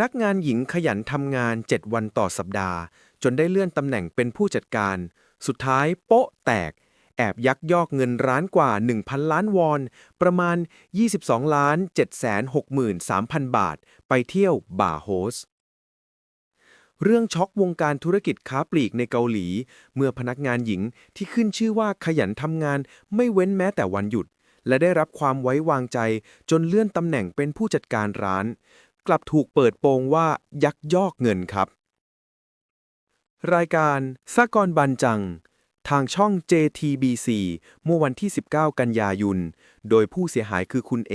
นักงานหญิงขยันทำงาน 7 วันต่อสัปดาห์ จนได้เลื่อนตำแหน่งเป็นผู้จัดการ สุดท้ายโป๊ะแตก แอบยักยอกเงินร้านกว่า 1,000 ล้านวอน ประมาณ 22ล้าน763,000 บาท ไปเที่ยวบาร์โฮสเรื่องช็อกวงการธุรกิจค้าปลีกในเกาหลี เมื่อพนักงานหญิงที่ขึ้นชื่อว่าขยันทำงานไม่เว้นแม้แต่วันหยุด และได้รับความไว้วางใจจนเลื่อนตำแหน่งเป็นผู้จัดการร้าน กลับถูกเปิดโปงว่ายักยอกเงินครับ รายการสากรบันจัง ทางช่อง JTBC เมื่อวันที่ 19 กันยายน โดยผู้เสียหายคือคุณเอ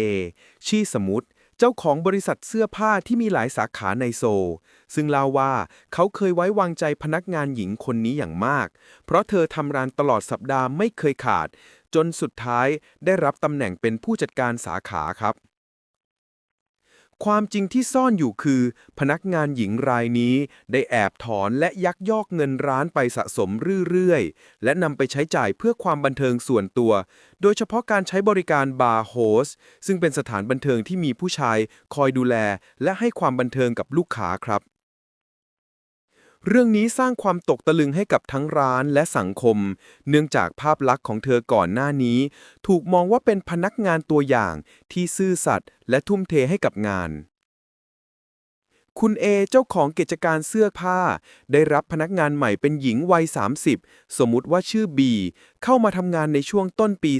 ชีสมุทรเจ้าของบริษัทเสื้อผ้าที่มีหลายสาขาในโซลซึ่งเล่าว่าเขาเคยไว้วางใจพนักงานหญิงคนนี้อย่างมาก เพราะเธอทำงานตลอดสัปดาห์ไม่เคยขาด จนสุดท้ายได้รับตำแหน่งเป็นผู้จัดการสาขาครับ ความจริงที่ซ่อนอยู่คือ พนักงานหญิงรายนี้ ได้แอบถอนและยักยอกเงินร้านไปสะสมเรื่อยๆ และนำไปใช้จ่ายเพื่อความบันเทิงส่วนตัว โดยเฉพาะการใช้บริการบาร์โฮสซึ่งเป็นสถานบันเทิงที่มีผู้ชาย คอยดูแล และให้ความบันเทิงกับลูกค้าครับ เรื่องนี้สร้างความตกตะลึงให้กับทั้งร้านและสังคม เนื่องจากภาพลักษณ์ของเธอก่อนหน้านี้ ถูกมองว่าเป็นพนักงานตัวอย่างที่ซื่อสัตย์และทุ่มเทให้กับงาน คุณเอเจ้าของกิจการเสื้อผ้า ได้รับพนักงานใหม่เป็นหญิงวัย 30 สมมุติว่าชื่อบีเข้ามาทำงานในช่วงต้นปี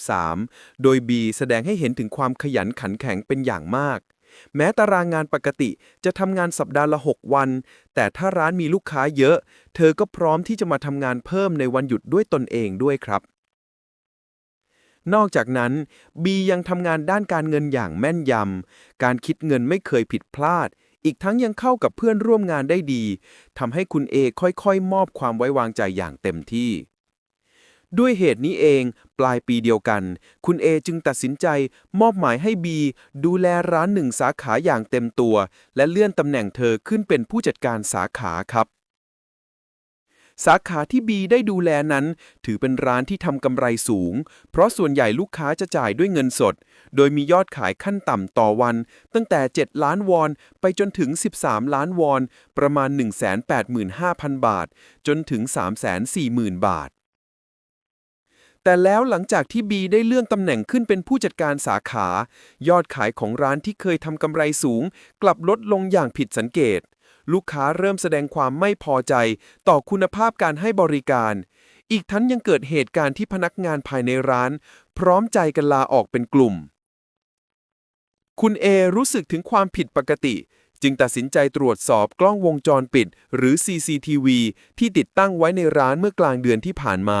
2023 โดยบีแสดงให้เห็นถึงความขยันขันแข็งเป็นอย่างมาก แม้ตารางงานปกติจะทำงานสัปดาห์ละ 6 วัน แต่ถ้าร้านมีลูกค้าเยอะ เธอก็พร้อมที่จะมาทำงานเพิ่มในวันหยุดด้วยตนเองด้วยครับ นอกจากนั้นบียังทำงานด้านการเงินอย่างแม่นยำ การคิดเงินไม่เคยผิดพลาด อีกทั้งยังเข้ากับเพื่อนร่วมงานได้ดีทำให้คุณเอค่อยๆ มอบความไว้วางใจอย่างเต็มที่ ด้วยเหตุนี้เอง ปลายปีเดียวกัน คุณเอจึงตัดสินใจมอบหมายให้บีดูแลร้านหนึ่งสาขาอย่างเต็มตัว และเลื่อนตำแหน่งเธอขึ้นเป็นผู้จัดการสาขาครับสาขาที่บีได้ดูแลนั้น ถือเป็นร้านที่ทำกำไรสูง เพราะส่วนใหญ่ลูกค้าจะจ่ายด้วยเงินสด โดยมียอดขายขั้นต่ำต่อวัน ตั้งแต่ 7 ล้านวอน ไปจนถึง 13 ล้านวอน ประมาณ 185,000 บาท จนถึง 340,000 บาท แต่แล้วหลังจากที่บีได้เลื่อนตำแหน่งขึ้นเป็นผู้จัดการสาขา ยอดขายของร้านที่เคยทำกำไรสูง กลับลดลงอย่างผิดสังเกต ลูกค้าเริ่มแสดงความไม่พอใจ ต่อคุณภาพการให้บริการ อีกทั้งยังเกิดเหตุการณ์ที่พนักงานภายในร้าน พร้อมใจกันลาออกเป็นกลุ่ม คุณเอรู้สึกถึงความผิดปกติ จึงตัดสินใจตรวจสอบกล้องวงจรปิด หรือ CCTV ที่ติดตั้งไว้ในร้านเมื่อกลางเดือนที่ผ่านมา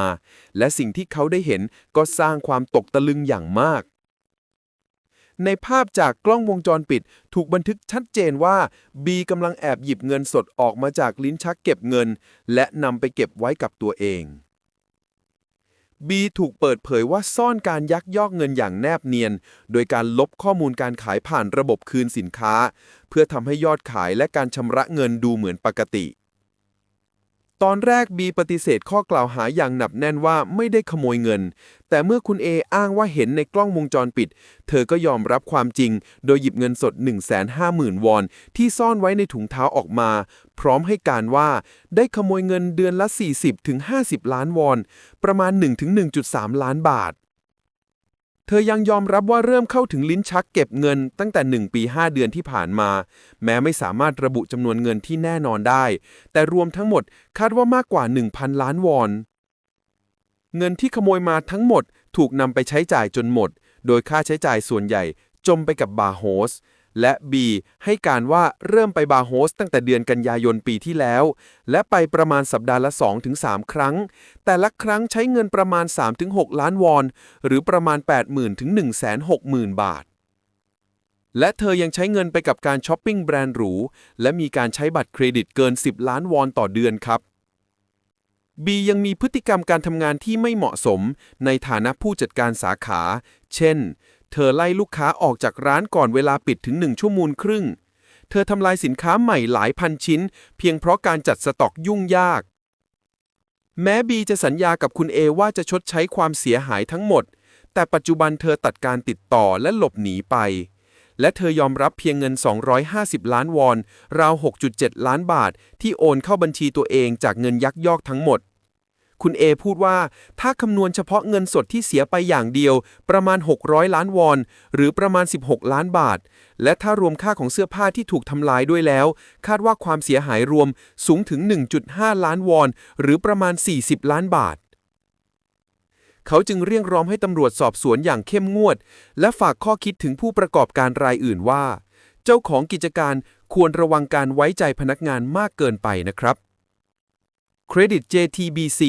และสิ่งที่เขาได้เห็นก็สร้างความตกตะลึงอย่างมาก ในภาพจากกล้องวงจรปิด ถูกบันทึกชัดเจนว่าบีกำลังแอบหยิบเงินสดออกมาจากลิ้นชักเก็บเงิน และนำไปเก็บไว้กับตัวเอง บีถูกเปิดเผยว่าซ่อนการยักยอกเงินอย่างแนบเนียน โดยการลบข้อมูลการขายผ่านระบบคืนสินค้า เพื่อทำให้ยอดขายและการชำระเงินดูเหมือนปกติ ตอนแรกบีปฏิเสธข้อกล่าวหาอย่างหนับแน่นว่าไม่ได้ขโมยเงิน แต่เมื่อคุณเออ้างว่าเห็นในกล้องวงจรปิด เธอก็ยอมรับความจริง โดยหยิบเงินสด 150,000 วอน ที่ซ่อนไว้ในถุงเท้าออกมา พร้อมให้การว่าได้ขโมยเงินเดือนละ 40-50 ล้านวอน ประมาณ 1-1.3 ล้านบาท เธอยังยอมรับว่าเริ่มเข้าถึงลิ้นชักเก็บเงินตั้งแต่ 1 ปี 5 เดือนที่ผ่านมา แม้ไม่สามารถระบุจำนวนเงินที่แน่นอนได้ แต่รวมทั้งหมดคาดว่ามากกว่า 1,000 ล้านวอน เงินที่ขโมยมาทั้งหมดถูกนำไปใช้จ่ายจนหมด โดยค่าใช้จ่ายส่วนใหญ่จมไปกับบาร์โฮส และ B ให้การว่าเริ่มไปบาร์โฮสตั้งแต่เดือนกันยายนปีที่แล้ว และไปประมาณสัปดาห์ละ 2-3 ครั้ง แต่ละครั้งใช้เงินประมาณ 3-6 ล้านวอน หรือประมาณ 80,000ถึง160,000 บาท และเธอยังใช้เงินไปกับการช้อปปิ้งแบรนด์หรู และมีการใช้บัตรเครดิตเกิน 10 ล้านวอนต่อเดือนครับบียังมีพฤติกรรมการทำงานที่ไม่เหมาะสมในฐานะผู้จัดการสาขา เช่น เธอไล่ลูกค้าออกจากร้านก่อนเวลาปิดถึง1ชั่วโมงครึ่ง เธอทำลายสินค้าใหม่หลายพันชิ้น เพียงเพราะการจัดสต็อกยุ่งยาก แม้บีจะสัญญากับคุณเอว่าจะชดใช้ความเสียหายทั้งหมด แต่ปัจจุบันเธอตัดการติดต่อและหลบหนีไป และเธอยอมรับเพียงเงิน 250 ล้านวอน ราว 6.7 ล้านบาท ที่โอนเข้าบัญชีตัวเองจากเงินยักยอกทั้งหมด คุณเอพูดว่า ถ้าคำนวณเฉพาะเงินสดที่เสียไปอย่างเดียว ประมาณ 600 ล้านวอน หรือประมาณ 16 ล้านบาท และถ้ารวมค่าของเสื้อผ้าที่ถูกทำลายด้วยแล้ว คาดว่าความเสียหายรวมสูงถึง 1.5 ล้านวอน หรือประมาณ 40 ล้านบาทเขาจึงเรียกร้องให้ตำรวจสอบสวนอย่างเข้มงวด และฝากข้อคิดถึงผู้ประกอบการรายอื่นว่า เจ้าของกิจการควรระวังการไว้ใจพนักงานมากเกินไปนะครับ เครดิต JTBC